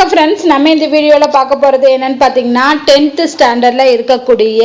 வணக்கம் ஃப்ரெண்ட்ஸ் நம்ம இந்த வீடியோவில் பார்க்க போகிறது என்னன்னு பார்த்தீங்கன்னா டென்த்து ஸ்டாண்டர்டில் இருக்கக்கூடிய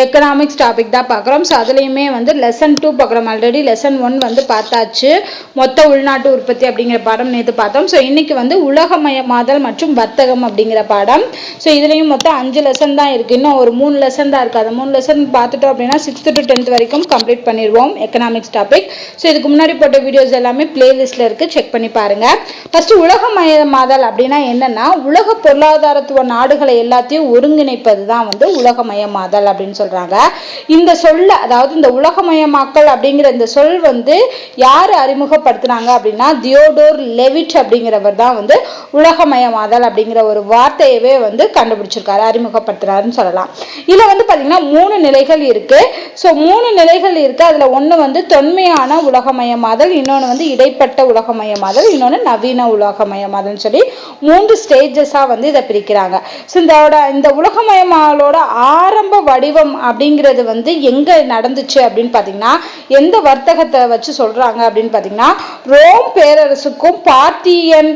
எக்கனாமிக்ஸ் டாபிக் தான் பார்க்குறோம். ஸோ அதுலேயுமே வந்து லெசன் டூ பார்க்குறோம். ஆல்ரெடி லெசன் ஒன் வந்து பார்த்தாச்சு. மொத்த உள்நாட்டு உற்பத்தி அப்படிங்கிற பாடம் நேற்று பார்த்தோம். ஸோ இன்றைக்கி வந்து உலகமயமாதல் மற்றும் வர்த்தகம் அப்படிங்கிற பாடம். ஸோ இதுலேயும் மொத்தம் அஞ்சு லெசன் தான் இருக்குது இன்னும் ஒரு மூணு லெசன் தான் இருக்குது அந்த மூணு லெசன் பார்த்துட்டோம் அப்படின்னா சிக்ஸ்த்து டு டென்த் வரைக்கும் கம்ப்ளீட் பண்ணிடுவோம் எக்கனாமிக்ஸ் டாபிக் ஸோ இதுக்கு முன்னாடி போட்ட வீடியோஸ் எல்லாமே பிளேலிஸ்ட்டில் இருக்குது செக் பண்ணி பாருங்கள் ஃபஸ்ட்டு உலகமயமாதல் அப்படின்னா என்னன்னா உலக பொருளாதாரத்துவ நாடுகளை எல்லாத்தையும் ஒருங்கிணைப்பது தான் வந்து உலகமயமாதல் அப்படின்னு சொல்றாங்க. இந்த சொல்ல அதாவது இந்த உலகமயமாக்கல் அப்படிங்கிற இந்த சொல் வந்து யார் அறிமுகப்படுத்துனாங்க அப்படின்னா தியோடோர் லெவிட் அப்படிங்கிறவர் தான் வந்து உலகமயமாதல் அப்படிங்கிற ஒரு வார்த்தையவே வந்து கண்டுபிடிச்சிருக்காரு அறிமுகப்படுத்துறாருன்னு சொல்லலாம். இதில் வந்து பார்த்தீங்கன்னா மூணு நிலைகள் இருக்கு. ஸோ மூணு நிலைகள் இருக்கு. அதில் ஒன்று வந்து தொன்மையான உலகமயமாதல் இன்னொன்று வந்து இடைப்பட்ட உலகமயமாதல் இன்னொன்று நவீன உலகமயமாதல்னு சொல்லி மூன்று ஸ்டேஜஸாக வந்து இதை பிரிக்கிறாங்க. ஸோ இதோட இந்த உலகமயமாதலோட ஆரம்ப வடிவம் அப்படிங்கிறது வந்து எங்கே நடந்துச்சு அப்படின்னு பார்த்தீங்கன்னா எந்த வர்த்தகத்தை வச்சு சொல்கிறாங்க அப்படின்னு பார்த்தீங்கன்னா ரோம் பேரரசுக்கும் பார்த்தியன்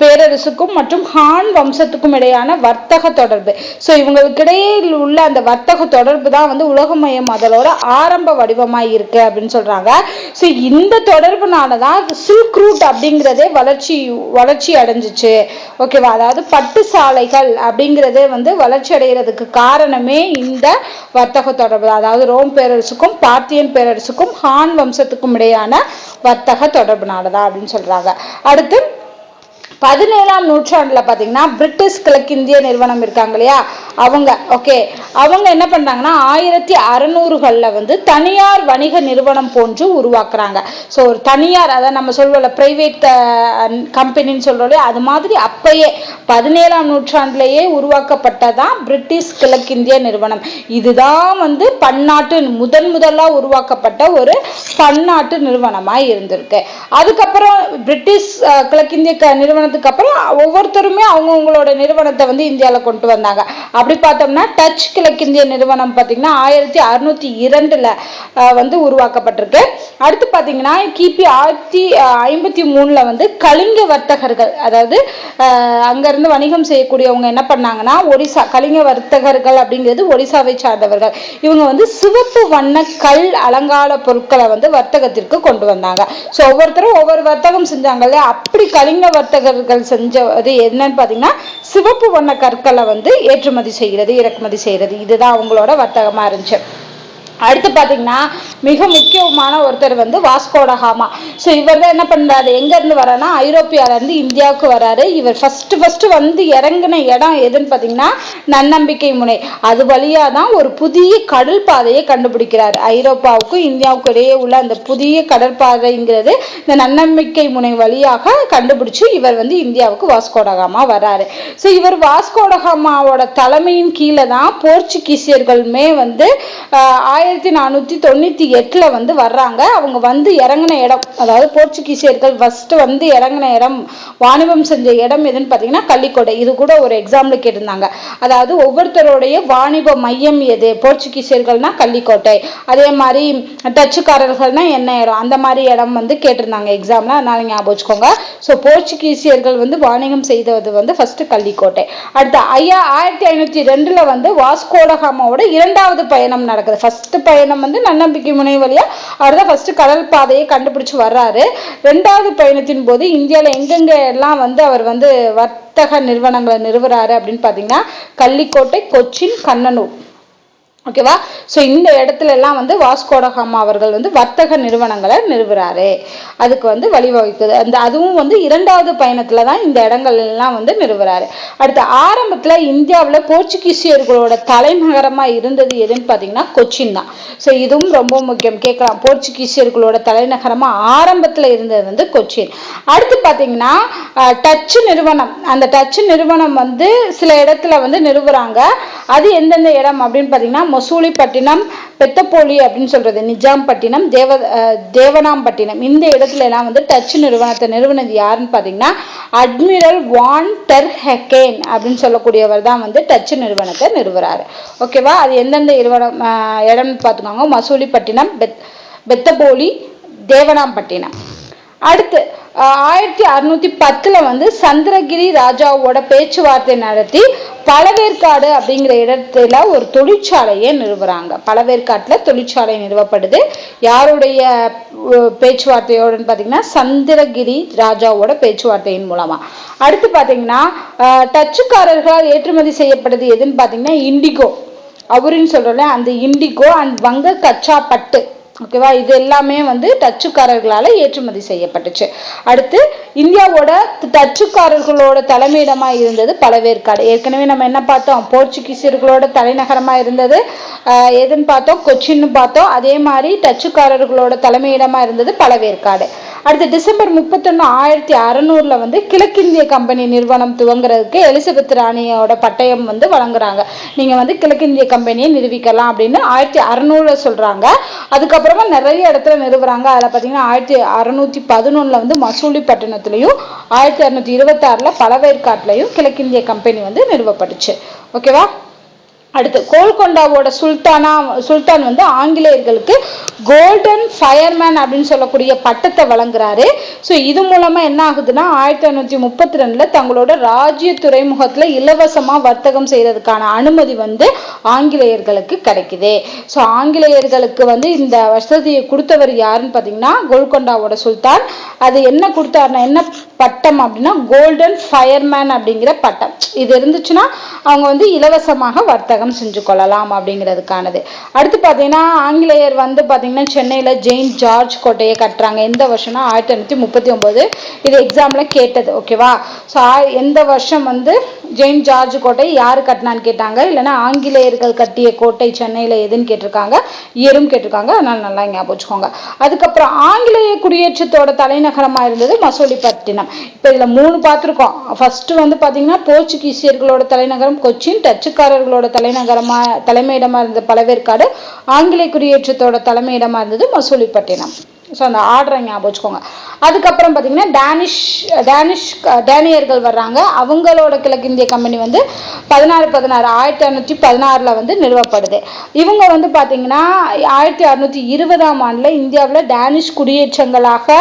பேரரசுக்கும் மற்றும் ஹான் வம்சத்துக்கும் இடையான வர்த்தக தொடர்பு. ஸோ இவங்களுக்கு இடையில் உள்ள அந்த வர்த்தக தொடர்பு தான் வந்து உலகமயம். அதோட ஆரம்ப வடிவமாக இருக்கு அப்படின்னு சொல்றாங்க. ஸோ இந்த தொடர்புனால தான் சில்க் ரூட் அப்படிங்கிறதே வளர்ச்சி வளர்ச்சி அடைஞ்சிச்சு. ஓகேவா அதாவது பட்டு சாலைகள் அப்படிங்கிறதே வந்து வளர்ச்சி அடைகிறதுக்கு காரணமே இந்த வர்த்தக தொடர்பு தான். அதாவது ரோம் பேரரசுக்கும் பார்த்தியன் பேரரசுக்கும் ஹான் வம்சத்துக்கும் இடையான வர்த்தக தொடர்பு தொடர்புனால தான் அப்படின்னு சொல்றாங்க. அடுத்து பதினேழாம் நூற்றாண்டுல பாத்தீங்கன்னா பிரிட்டிஷ் கிழக்கிந்திய நிறுவனம் இருக்காங்க இல்லையா? அவங்க ஓகே அவங்க என்ன பண்றாங்கன்னா ஆயிரத்தி அறுநூறுகள்ல வந்து தனியார் வணிக நிறுவனம் போன்று உருவாக்குறாங்க. ஸோ ஒரு தனியார் அதாவது நம்ம சொல்வோம்ல பிரைவேட் கம்பெனின்னு சொல்றோம் இல்லையா? அது மாதிரி அப்பயே பதினேழாம் நூற்றாண்டுலேயே உருவாக்கப்பட்டதான் பிரிட்டிஷ் கிழக்கிந்திய நிறுவனம். இதுதான் வந்து பன்னாட்டு முதன் முதலா உருவாக்கப்பட்ட ஒரு பன்னாட்டு நிறுவனமா இருந்திருக்கு. அதுக்கப்புறம் பிரிட்டிஷ் கிழக்கிந்திய க- நிறுவனத்துக்கு அப்புறம் ஒவ்வொருத்தருமே அவங்கவுங்களோட நிறுவனத்தை வந்து இந்தியாவில் கொண்டு வந்தாங்க. அப்படி பார்த்தோம்னா டச் கிழக்கிந்திய நிறுவனம் பார்த்தீங்கன்னா ஆயிரத்தி அறுநூத்தி இரண்டுல வந்து உருவாக்கப்பட்டிருக்கு. அடுத்து பார்த்தீங்கன்னா கிபி ஆயிரத்தி ஐம்பத்தி மூணுல வந்து கலிங்க வர்த்தகர்கள் அதாவது அங்கேருந்து வணிகம் செய்யக்கூடியவங்க என்ன பண்ணாங்கன்னா ஒடிசா கலிங்க வர்த்தகர்கள் அப்படிங்கிறது ஒடிசாவை சார்ந்தவர்கள். இவங்க வந்து சிவப்பு வண்ண கல் அலங்கார பொருட்களை வந்து வர்த்தகத்திற்கு கொண்டு வந்தாங்க. ஸோ ஒவ்வொருத்தரும் ஒவ்வொரு வர்த்தகம் செஞ்சாங்க அப்படி கலிங்க வர்த்தகர்கள் செஞ்சது என்னன்னு பார்த்தீங்கன்னா சிவப்பு வண்ண கற்களை வந்து ஏற்றுமதி செய்கிறது இறக்குமதி செய்கிறது. இதுதான் அவங்களோட வர்த்தகமா இருந்துச்சு. அடுத்து பார்த்தீங்கன்னா மிக முக்கியமான ஒருத்தர் வந்து வாஸ்கோடகாமா ஸோ இவர் தான் என்ன பண்ணுறாரு எங்கேருந்து வரானா ஐரோப்பியாவிலேருந்து இந்தியாவுக்கு வராரு. இவர் ஃபஸ்ட்டு ஃபஸ்ட்டு வந்து இறங்கின இடம் எதுன்னு பார்த்தீங்கன்னா நன்னம்பிக்கை முனை. அது வழியா தான் ஒரு புதிய கடல் பாதையை கண்டுபிடிக்கிறார். ஐரோப்பாவுக்கும் இந்தியாவுக்கும் இடையே உள்ள அந்த புதிய கடற்பாதைங்கிறது இந்த நன்னம்பிக்கை முனை வழியாக கண்டுபிடிச்சு இவர் வந்து இந்தியாவுக்கு வாஸ்கோடகாமா வராரு. ஸோ இவர் வாஸ்கோடகாமாவோட தலைமையின் கீழே தான் போர்ச்சுகீசியர்களுமே வந்து ஆயிரத்தி ஆயிரத்தி நானூத்தி தொண்ணூத்தி எட்டுல வந்து வர்றாங்க. அவங்க வந்து இறங்கின இடம் அதாவது போர்ச்சுகீசியர்கள் ஃபர்ஸ்ட் வந்து இறங்கின இடம் வாணிபம் செஞ்ச இடம் எதுன்னு பார்த்தீங்கன்னா கள்ளிக்கோட்டை இது கூட ஒரு எக்ஸாம்பிள் கேட்டிருந்தாங்க. அதாவது ஒவ்வொருத்தருடைய வாணிப மையம் எது? போர்ச்சுகீசியர்கள்னா கள்ளிக்கோட்டை. அதே மாதிரி டச்சுக்காரர்கள்னா என்ன இடம்? அந்த மாதிரி இடம் வந்து கேட்டிருந்தாங்க எக்ஸாம்ல அதனால ஞாபகம் வச்சுக்கோங்க. ஸோ போர்ச்சுகீசியர்கள் வந்து வாணிகம் செய்தது வந்து ஃபர்ஸ்ட் கள்ளிக்கோட்டை. அடுத்து ஐயா ஆயிரத்தி ஐநூத்தி ரெண்டுல வந்து வாஸ்கோடகாமாவோட இரண்டாவது பயணம் நடக்குது. ஃபர்ஸ்ட் பயணம் வந்து நன்னம்பிக்கை முனை வழியா அவர் தான் ஃபர்ஸ்ட் கடல் பாதையை கண்டுபிடிச்சு வர்றாரு. ரெண்டாவது பயணத்தின் போது இந்தியாவில் எங்கெங்க எல்லாம் வந்து அவர் வந்து வர்த்தக நிறுவனங்களை நிறுவுறாரு அப்படின்னு பார்த்தீங்கன்னா கள்ளிக்கோட்டை கொச்சின் கண்ணனூர். ஓகேவா ஸோ இந்த இடத்துல எல்லாம் வந்து வாஸ்கோடகாமா அவர்கள் வந்து வர்த்தக நிறுவனங்களை நிறுவுறாரு. அதுக்கு வந்து வழிவகுக்குது. அந்த அதுவும் வந்து இரண்டாவது பயணத்துல தான் இந்த இடங்கள் எல்லாம் வந்து நிறுவுறாரு. அடுத்து ஆரம்பத்துல இந்தியாவில் போர்ச்சுகீசியர்களோட தலைநகரமா இருந்தது எதுன்னு பார்த்தீங்கன்னா கொச்சின் தான். ஸோ இதுவும் ரொம்ப முக்கியம். கேட்கலாம். போர்ச்சுகீசியர்களோட தலைநகரமா ஆரம்பத்துல இருந்தது வந்து கொச்சின். அடுத்து பார்த்தீங்கன்னா டச்சு நிறுவனம். அந்த டச்சு நிறுவனம் வந்து சில இடத்துல வந்து நிறுவுறாங்க. அது எந்தெந்த இடம் அப்படின்னு பார்த்தீங்கன்னா மசூலிப்பட்டினம் பெத்தப்போலி அப்படின்னு சொல்றது நிஜாம்பட்டினம் தேவ தேவனாம்பட்டினம். இந்த இடத்துல எல்லாம் வந்து டச் நிறுவனத்தை நிறுவனது யாருன்னு பார்த்தீங்கன்னா அட்மிரல் வான் டெர் ஹெக்கேன் அப்படின்னு சொல்லக்கூடியவர் தான் வந்து டச் நிறுவனத்தை நிறுவுறாரு. ஓகேவா? அது எந்தெந்த நிறுவனம் அஹ், இடம்னு பார்த்துக்கோங்க. மசூலிப்பட்டினம் பெத் பெத்தபோலி தேவனாம்பட்டினம். அடுத்து ஆயிரத்தி அறுநூத்தி பத்துல வந்து சந்திரகிரி ராஜாவோட பேச்சுவார்த்தை நடத்தி பழவேற்காடு அப்படிங்கிற இடத்துல ஒரு தொழிற்சாலையை நிறுவுறாங்க. பழவேற்காட்டில் தொழிற்சாலை நிறுவப்படுது. யாருடைய அஹ், பேச்சுவார்த்தையோடன்னு சந்திரகிரி ராஜாவோட பேச்சுவார்த்தையின் மூலமாக அடுத்து பார்த்தீங்கன்னா டச்சுக்காரர்களால் ஏற்றுமதி செய்யப்படுது எதுன்னு பார்த்தீங்கன்னா இண்டிகோ. அவருன்னு சொல்கிறோம்ல அந்த இண்டிகோ அண்ட் வங்க கச்சா பட்டு. ஓகேவா? இது எல்லாமே வந்து டச்சுக்காரர்களால் ஏற்றுமதி செய்யப்பட்டுச்சு. அடுத்து இந்தியாவோட டச்சுக்காரர்களோட தலைமையிடமாக இருந்தது பழவேற்காடு. ஏற்கனவே நம்ம என்ன பார்த்தோம்? போர்ச்சுகீசியர்களோட தலைநகரமாக இருந்தது. எதுன்னு பார்த்தோம்? கொச்சின்னு பார்த்தோம். அதே மாதிரி டச்சுக்காரர்களோட தலைமையிடமாக இருந்தது பழவேற்காடு. அடுத்து டிசம்பர் முப்பத்தொன்று ஆயிரத்தி அறநூறுல வந்து கிழக்கிந்திய கம்பெனி நிறுவனம் துவங்குறதுக்கு எலிசபெத் ராணியோட பட்டயம் வந்து வழங்குறாங்க. நீங்கள் வந்து கிழக்கிந்திய கம்பெனியை நிறுவிக்கலாம் அப்படின்னு ஆயிரத்தி அறநூறுல சொல்கிறாங்க அதுக்கப்புறமா நிறைய இடத்துல நிறுவுறாங்க. அதுல பாத்தீங்கன்னா ஆயிரத்தி அறுநூத்தி பதினொன்னுல வந்து மசூலிப்பட்டினத்துலயும் ஆயிரத்தி அறுநூத்தி இருபத்தாறில் ஆறுல கிழக்கிந்திய கம்பெனி வந்து நிறுவப்பட்டுச்சு. ஓகேவா? அடுத்து கோல்கொண்டாவோட சுல்தானா சுல்தான் வந்து ஆங்கிலேயர்களுக்கு கோல்டன் ஃபயர்மேன் அப்படின்னு சொல்லக்கூடிய பட்டத்தை வழங்குறாரு. ஸோ இது மூலமாக என்ன ஆகுதுன்னா ஆயிரத்தி ஐநூத்தி முப்பத்தி ரெண்டில் தங்களோட ராஜ்ய துறைமுகத்தில் இலவசமாக வர்த்தகம் செய்கிறதுக்கான அனுமதி வந்து ஆங்கிலேயர்களுக்கு கிடைக்குது. ஸோ ஆங்கிலேயர்களுக்கு வந்து இந்த வசதியை கொடுத்தவர் யாருன்னு பார்த்தீங்கன்னா கோல்கொண்டாவோட சுல்தான். அது என்ன கொடுத்தாருன்னா என்ன பட்டம் அப்படின்னா கோல்டன் ஃபயர்மேன் அப்படிங்கிற பட்டம். இது இருந்துச்சுன்னா அவங்க வந்து இலவசமாக வர்த்தகம் செஞ்சு கொள்ளலாம் அப்படிங்கிறதுக்கானது. அடுத்து பார்த்தீங்கன்னா ஆங்கிலேயர் வந்து பார்த்தீங்கன்னா சென்னையில் ஜெயின் ஜார்ஜ் கோட்டையை கட்டுறாங்க. எந்த வருஷம்னா ஆயிரத்தி எண்ணூற்றி முப்பத்தி ஒன்பது. இது எக்ஸாமில் கேட்டது ஓகேவா ஸோ எந்த வருஷம் வந்து ஜெயின் ஜார்ஜ் கோட்டை யார் கட்டினான்னு கேட்டாங்க. இல்லைன்னா ஆங்கிலேயர்கள் கட்டிய கோட்டை சென்னையில் எதுன்னு கேட்டிருக்காங்க. இயரும் கேட்டிருக்காங்க. அதனால் நல்லா ஞாபகம் வச்சுக்கோங்க. அதுக்கப்புறம் ஆங்கிலேய குடியேற்றத்தோட தலைநகரமாக இருந்தது மசூலிப்பட்டினம். இப்போ இதில் மூணு பார்த்துருக்கோம். ஃபர்ஸ்ட் வந்து பார்த்தீங்கன்னா போர்ச்சுகீசியர்களோட தலைநகரம் கொச்சின் டச்சுக்காரர்களோட தலைநகரமா தலைமையிடமா இருந்த பழவேற்காடு ஆங்கிலேய குடியேற்றத்தோட தலைமையிடமா இருந்தது மசூலிப்பட்டினம். ஸோ அந்த ஆர்டரை ஞாபகம் வச்சுக்கோங்க. அதுக்கப்புறம் பார்த்தீங்கன்னா டேனிஷ் டேனிஷ் டேனியர்கள் வர்றாங்க. அவங்களோட கிழக்கிந்திய கம்பெனி வந்து பதினாறு பதினாறு ஆயிரத்தி அறுநூற்றி பதினாறில் வந்து நிறுவப்படுது. இவங்க வந்து பார்த்தீங்கன்னா ஆயிரத்தி அறுநூற்றி இருபதாம் ஆண்டில் இந்தியாவில் டேனிஷ் குடியேற்றங்களாக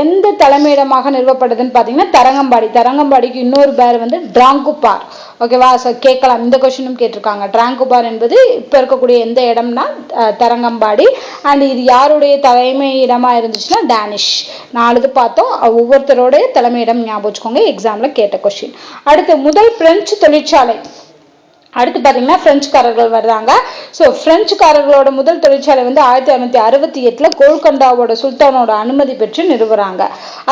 எந்த தலைமையிடமாக நிறுவப்படுதுன்னு பார்த்தீங்கன்னா தரங்கம்பாடி. தரங்கம்பாடிக்கு இன்னொரு பேர் வந்து டிராங்குப்பார் ஓகேவா ஸோ கேட்கலாம். இந்த கொஷினும் கேட்டிருக்காங்க. டிராங்குபார் என்பது இப்போ இருக்கக்கூடிய எந்த இடம்னா தரங்கம்பாடி. அண்ட் இது யாருடைய தலைமை இடமா இருந்துச்சுன்னா டேனிஷ் நாலு இது பார்த்தோம். ஒவ்வொருத்தரோடைய தலைமையிடம் ஞாபகம் வச்சுக்கோங்க. எக்ஸாமில் கேட்ட கொஷின் அடுத்து முதல் பிரெஞ்சு தொழிற்சாலை. அடுத்து பார்த்தீங்கன்னா பிரெஞ்சுக்காரர்கள் வர்றாங்க. ஸோ பிரெஞ்சுக்காரர்களோட முதல் தொழிற்சாலை வந்து ஆயிரத்தி அறுநூத்தி அறுபத்தி எட்டில் கோல்கண்டாவோட சுல்தானோட அனுமதி பெற்று நிறுவுறாங்க.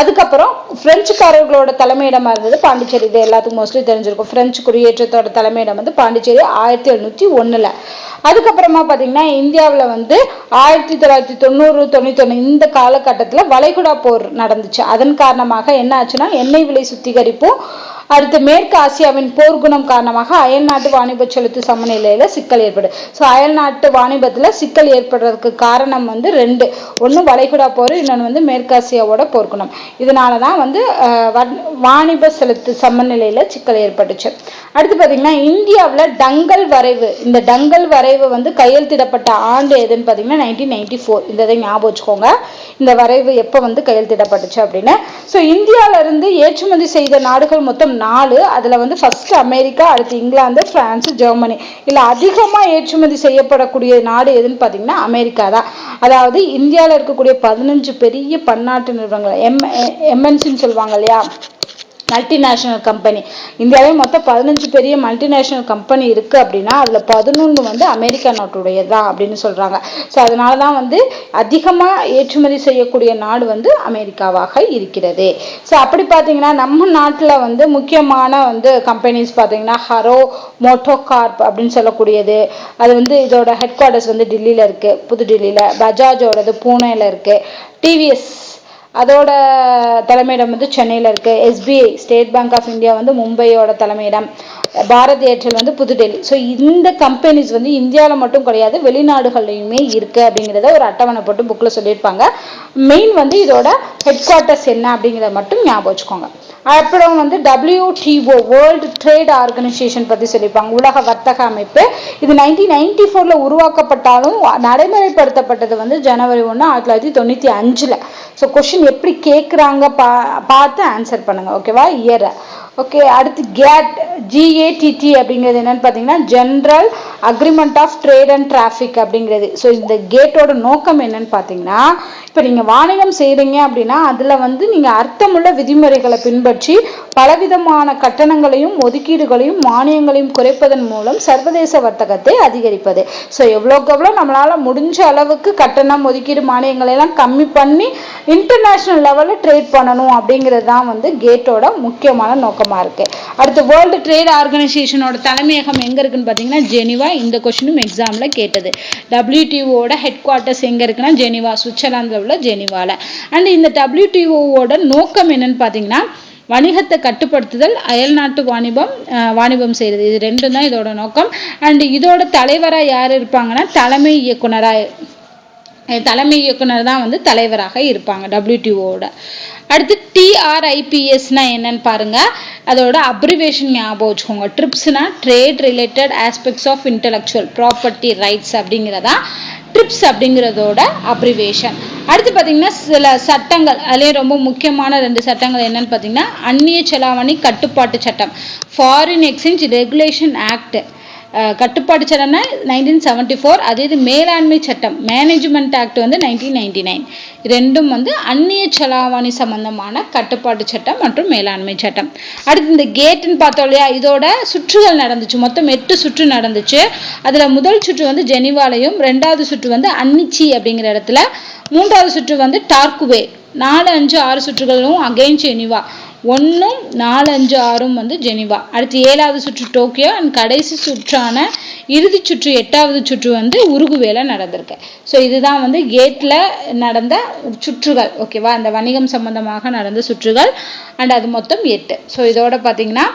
அதுக்கப்புறம் பிரெஞ்சுக்காரர்களோட தலைமையிடமா இருந்தது பாண்டிச்சேரி. இது எல்லாத்துக்கும் மோஸ்ட்லி தெரிஞ்சிருக்கும். பிரெஞ்சு குடியேற்றத்தோட தலைமையிடம் வந்து பாண்டிச்சேரி ஆயிரத்தி எழுநூத்தி ஒன்னுல அதுக்கப்புறமா பார்த்தீங்கன்னா இந்தியாவில் வந்து ஆயிரத்தி தொள்ளாயிரத்தி தொண்ணூறு தொண்ணூத்தொன்று இந்த காலகட்டத்தில் வளைகுடா போர் நடந்துச்சு. அதன் காரணமாக என்ன ஆச்சுன்னா எண்ணெய் விலை சுத்திகரிப்பும் அடுத்து மேற்கு ஆசியாவின் போர்க்குணம் காரணமாக அயல் நாட்டு வாணிப செலுத்து சமநிலையில சிக்கல் ஏற்படும் ஸோ அயல் நாட்டு வாணிபத்தில் சிக்கல் ஏற்படுறதுக்கு காரணம் வந்து ரெண்டு. ஒன்று வளைகுடா போர் இன்னொன்று வந்து மேற்காசியாவோட போர்க்குணம் இதனால தான் வந்து வாணிப செலுத்து சமநிலையில சிக்கல் ஏற்பட்டுச்சு. அடுத்து பார்த்தீங்கன்னா இந்தியாவில் டங்கல் வரைவு. இந்த டங்கல் வரைவு வந்து கையெழுத்திடப்பட்ட ஆண்டு எதுன்னு பார்த்தீங்கன்னா நைன்டீன் நைன்டி ஃபோர் இந்த இதை ஞாபகம் வச்சுக்கோங்க. இந்த வரைவு எப்போ வந்து கையெழுத்திடப்பட்டுச்சு அப்படின்னு. ஸோ இந்தியாவிலிருந்து ஏற்றுமதி செய்த நாடுகள் மொத்தம் நாலு அதில் வந்து ஃபர்ஸ்ட் அமெரிக்கா அடுத்து இங்கிலாந்து பிரான்ஸ் ஜெர்மனி. இல்லை அதிகமாக ஏற்றுமதி செய்யப்படக்கூடிய நாடு எதுன்னு பார்த்தீங்கன்னா அமெரிக்கா தான் அதாவது இந்தியாவில் இருக்கக்கூடிய பதினஞ்சு பெரிய பன்னாட்டு நிறுவனங்கள் எம் எம்என்சின்னு சொல்லுவாங்க இல்லையா? மல்டிநேஷனல் கம்பெனி இந்தியாவில் மொத்தம் பதினஞ்சு பெரிய மல்டிநேஷனல் கம்பெனி இருக்குது அப்படின்னா அதில் பதினொன்று வந்து அமெரிக்கா நாட்டுடையது தான் அப்படின்னு சொல்கிறாங்க ஸோ அதனால தான் வந்து அதிகமாக ஏற்றுமதி செய்யக்கூடிய நாடு வந்து அமெரிக்காவாக இருக்கிறது. ஸோ அப்படி பார்த்தீங்கன்னா நம்ம நாட்டில் வந்து முக்கியமான வந்து கம்பெனிஸ் பார்த்தீங்கன்னா ஹரோ மோட்டோகார்ப் அப்படின்னு சொல்லக்கூடியது. அது வந்து இதோட ஹெட் குவார்ட்டர்ஸ் வந்து டெல்லியில் இருக்குது புதுடில்லியில். பஜாஜோடது பூனேயில் இருக்குது டிவிஎஸ் அதோட தலைமையிடம் வந்து சென்னையில் இருக்குது SBI State Bank of India வந்து மும்பையோட தலைமையிடம். பாரத் ஏர்டெல் வந்து புதுடெல்லி. ஸோ இந்த கம்பெனிஸ் வந்து இந்தியாவில் மட்டும் கிடையாது வெளிநாடுகள்லையுமே இருக்குது அப்படிங்கிறத ஒரு அட்டவணை போட்டு புக்கில் சொல்லியிருப்பாங்க. மெயின் வந்து இதோட ஹெட் குவார்ட்டர்ஸ் என்ன அப்படிங்கிறத மட்டும் ஞாபகம் வச்சுக்கோங்க. அப்புறம் வந்து டபிள்யூடிஓ வேர்ல்டு ட்ரேட் ஆர்கனைசேஷன் பற்றி சொல்லியிருப்பாங்க உலக வர்த்தக அமைப்பு. இது நைன்டீன் நைன்டி ஃபோரில் உருவாக்கப்பட்டாலும் நடைமுறைப்படுத்தப்பட்டது வந்து ஜனவரி ஒன்று ஆயிரத்தி தொள்ளாயிரத்தி தொண்ணூற்றி அஞ்சில். ஸோ கொஷின் எப்படி கேட்குறாங்க பா பார்த்து ஆன்சர் பண்ணுங்கள் ஓகேவா இயரை ஓகே அடுத்து கேட் ஜிஏடிடி அப்படிங்கிறது என்னன்னு பார்த்தீங்கன்னா general agreement of trade and traffic அப்படிங்கிறது. ஸோ இந்த கேட்டோட நோக்கம் என்னன்னு பார்த்தீங்கன்னா இப்போ நீங்கள் வாணிகம் செய்கிறீங்க அப்படின்னா அதில் வந்து நீங்கள் அர்த்தமுள்ள விதிமுறைகளை பின்பற்றி பலவிதமான கட்டணங்களையும் ஒதுக்கீடுகளையும் மானியங்களையும் குறைப்பதன் மூலம் சர்வதேச வர்த்தகத்தை அதிகரிப்பது. ஸோ எவ்வளோக்கு எவ்வளோ நம்மளால் முடிஞ்ச அளவுக்கு கட்டணம் ஒதுக்கீடு மானியங்களை எல்லாம் கம்மி பண்ணி இன்டர்நேஷ்னல் லெவலில் ட்ரேட் பண்ணணும் அப்படிங்கிறது தான் வந்து கேட்டோட முக்கியமான நோக்கமாக இருக்குது அடுத்து வேர்ல்டு ட்ரேட் ஆர்கனைசேஷனோட தலைமையகம் எங்கே இருக்குன்னு பார்த்தீங்கன்னா ஜெனிவா. இந்த கொஷினும் எக்ஸாமில் கேட்டது. டபிள்யூடிஓட ஹெட் குவார்ட்டர்ஸ் எங்கே இருக்குன்னா ஜெனிவா. சுவிட்சர்லாந்தில் உள்ள ஜெனிவாவில் அண்ட் இந்த டபிள்யூடிஓவோட நோக்கம் என்னன்னு பார்த்தீங்கன்னா வணிகத்தை கட்டுப்படுத்துதல் அயல்நாட்டு வாணிபம் வாணிபம் செய்கிறது இது ரெண்டும் தான் இதோட நோக்கம். அண்ட் இதோட தலைவராக யார் இருப்பாங்கன்னா தலைமை இயக்குனராக தலைமை இயக்குனர் தான் வந்து தலைவராக இருப்பாங்க டபிள்யூடிஓட அடுத்து டிஆர்ஐபிஎஸ்னா என்னன்னு பாருங்க. அதோட அப்ரிவேஷன் ஞாபகம் வச்சுக்கோங்க. ட்ரிப்ஸ்னா trade related aspects of intellectual property rights அப்படிங்கிறதா. ட்ரிப்ஸ் அப்படிங்கிறதோட அப்ரிவேஷன் அடுத்து பார்த்தீங்கன்னா சில சட்டங்கள் அதிலே ரொம்ப முக்கியமான ரெண்டு சட்டங்கள் என்னன்னு பார்த்தீங்கன்னா அந்நிய செலாவணி கட்டுப்பாட்டு சட்டம். ஃபாரின் எக்ஸ்சேஞ்ச் ரெகுலேஷன் ஆக்ட் கட்டுப்பாட்டு சட்டம்னா நைன்டீன் செவன்டி ஃபோர் அதே இது மேலாண்மை சட்டம் மேனேஜ்மெண்ட் ஆக்ட் வந்து நைன்டீன் நைன்டி நைன் ரெண்டும் வந்து அந்நிய செலாவணி சம்பந்தமான கட்டுப்பாட்டு சட்டம் மற்றும் மேலாண்மை சட்டம். அடுத்து இந்த கேட்டுன்னு பார்த்தோம் இல்லையா இதோட சுற்றுகள் நடந்துச்சு. மொத்தம் எட்டு சுற்று நடந்துச்சு. அதில் முதல் சுற்று வந்து ஜெனிவாலையும் ரெண்டாவது சுற்று வந்து அன்னிச்சி அப்படிங்கிற இடத்துல மூன்றாவது சுற்று வந்து டார்க்குவே நாலு அஞ்சு ஆறு சுற்றுகளும் அகெயின் ஜெனிவா. ஒன்றும் நாலு அஞ்சு ஆறும் வந்து ஜெனிவா. அடுத்து ஏழாவது சுற்று டோக்கியோ. அண்ட் கடைசி சுற்றான இறுதி சுற்று எட்டாவது சுற்று வந்து உருகுவேல நடந்திருக்கு. ஸோ இதுதான் வந்து கேட்டில் நடந்த சுற்றுகள். ஓகேவா அந்த வணிகம் சம்பந்தமாக நடந்த சுற்றுகள். அண்ட் அது மொத்தம் எட்டு. ஸோ இதோட பார்த்தீங்கன்னா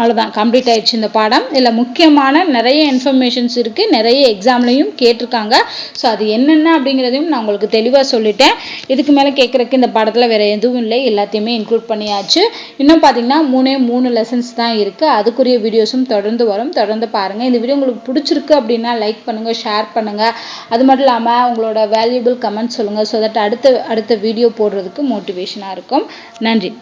அவ்வளோதான் கம்ப்ளீட் ஆயிடுச்சு இந்த பாடம். இதில் முக்கியமான நிறைய இன்ஃபர்மேஷன்ஸ் இருக்குது நிறைய எக்ஸாம்லையும் கேட்டிருக்காங்க. ஸோ அது என்னென்ன அப்படிங்கிறதையும் நான் உங்களுக்கு தெளிவாக சொல்லிட்டேன். இதுக்கு மேலே கேட்குறக்கு இந்த பாடத்தில் வேறு எதுவும் இல்லை. எல்லாத்தையுமே இன்க்ளூட் பண்ணியாச்சு. இன்னும் பார்த்தீங்கன்னா மூணே மூணு லெசன்ஸ் தான் இருக்குது அதுக்குரிய வீடியோஸும் தொடர்ந்து வரும். தொடர்ந்து பாருங்கள் இந்த வீடியோ உங்களுக்கு பிடிச்சிருக்கு அப்படின்னா லைக் பண்ணுங்கள் ஷேர் பண்ணுங்கள் அது மட்டும் இல்லாமல் உங்களோட வேல்யூபிள் கமெண்ட் சொல்லுங்கள் ஸோ தட் அடுத்த அடுத்த வீடியோ போடுறதுக்கு மோட்டிவேஷனாக இருக்கும். நன்றி.